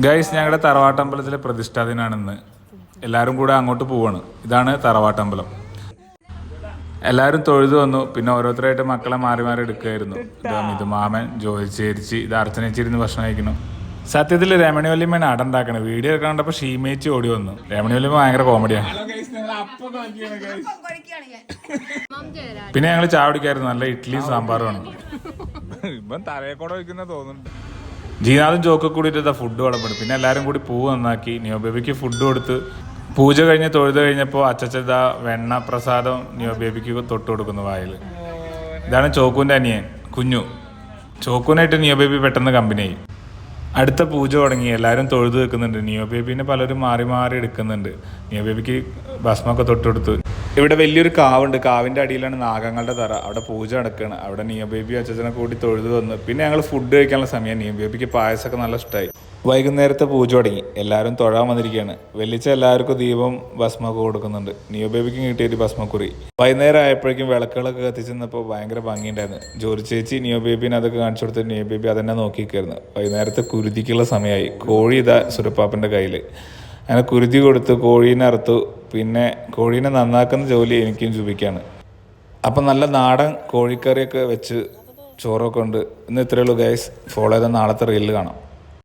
Guys ഞങ്ങളുടെ തറവാട്ടമ്പലത്തിലെ പ്രതിഷ്ഠാ ദിനാണെന്ന്. എല്ലാവരും കൂടെ അങ്ങോട്ട് പോവാണ്. ഇതാണ് തറവാട്ടമ്പലം എല്ലാവരും തൊഴുതു വന്നു. പിന്നെ ഓരോരുത്തരായിട്ട് മക്കളെ മാറി മാറി എടുക്കുമായിരുന്നു ഇതാ ഇത് മാമൻ ജോലി ചേരിച്ച് ഇത് അർച്ചനച്ചിരുന്ന് ഭക്ഷണം കഴിക്കുന്നു. സത്യത്തിൽ രമണി വല്യമ്മയാണ് അടണ്ടാക്കണത് വീഡിയോ ഒക്കെ കണ്ടപ്പോൾ ഷീമേച്ചി ഓടി വന്നു. രമണി വല്യമ്മ ഭയങ്കര കോമഡിയാണ് പിന്നെ ഞങ്ങൾ ചാവടിക്കായിരുന്നു നല്ല ഇഡ്ഡലിയും സാമ്പാറുമാണ് ഇപ്പം തലയെ കൂടെ വയ്ക്കുന്ന തോന്നുന്നുണ്ട് ജീനാഥും ചോക്കെ കൂടിയിട്ട് ഫുഡ് വിളമ്പെടും പിന്നെ എല്ലാവരും കൂടി പൂ നന്നാക്കി. നിയോബേബിക്ക് ഫുഡ് കൊടുത്ത് പൂജ കഴിഞ്ഞ് തൊഴുത് കഴിഞ്ഞപ്പോൾ അച്ചച്ചത വെണ്ണ പ്രസാദം നിയോബേബിക്ക് തൊട്ട് കൊടുക്കുന്നു വായിൽ. ഇതാണ് ചോക്കുവിന്റെ അനിയൻ കുഞ്ഞു. ചോക്കുനായിട്ട് നിയോബേബി പെട്ടെന്ന് കമ്പനിയായി അടുത്ത പൂജ തുടങ്ങി. എല്ലാവരും തൊഴുത് വെക്കുന്നുണ്ട്. നിയോ ബേബിനെ പലരും മാറി മാറി എടുക്കുന്നുണ്ട്. നിയോ ബേബിക്ക് ഭസ്മൊക്കെ തൊട്ടെടുത്തു ഇവിടെ വലിയൊരു കാവുണ്ട്. കാവിന്റെ അടിയിലാണ് നാഗങ്ങളുടെ തറ. അവിടെ പൂജ നടക്കുകയാണ് അവിടെ നിയബേബി അച്ഛനെ കൂടി തൊഴുത് വന്നു. പിന്നെ ഞങ്ങൾ ഫുഡ് കഴിക്കാനുള്ള സമയം. നിയബേബിക്ക് പായസമൊക്കെ നല്ല ഇഷ്ടമായി വൈകുന്നേരത്തെ പൂജ തുടങ്ങി. എല്ലാവരും തൊഴാൻ വന്നിരിക്കുകയാണ്. വെള്ളിച്ച എല്ലാവർക്കും ദീപം ഭസ്മൊക്കെ കൊടുക്കുന്നുണ്ട്. നിയോ ബേബിക്കും കിട്ടിയൊരു ഭസ്മക്കുറി. വൈകുന്നേരം ആയപ്പോഴേക്കും വിളക്കുകളൊക്കെ കത്തിച്ചെന്നപ്പോൾ ഭയങ്കര ഭംഗിയുണ്ടായിരുന്നു. ജോലി ചേച്ചി നിയോ ബേബിനെ അതൊക്കെ കാണിച്ചു കൊടുത്ത് നിയോ അതന്നെ നോക്കിക്കായിരുന്നു വൈകുന്നേരത്തെ കുരുതിക്കുള്ള സമയമായി. കോഴി ഇതാ സുരപ്പാപ്പന്റെ കയ്യിൽ അങ്ങനെ കുരുതി കൊടുത്ത് കോഴീനെ അറുത്തു. പിന്നെ കോഴീനെ നന്നാക്കുന്ന ജോലി എനിക്കും ജൂബിക്കാണ്. അപ്പം നല്ല നാടൻ കോഴിക്കറിയൊക്കെ വെച്ച് ചോറൊക്കെ ഉണ്ട്. ഇന്ന് ഇത്രയേ ഉള്ളൂ ഗൈസ് ഫോളോ ചെയ്ത നാളത്തെ റീലിൽ കാണാം.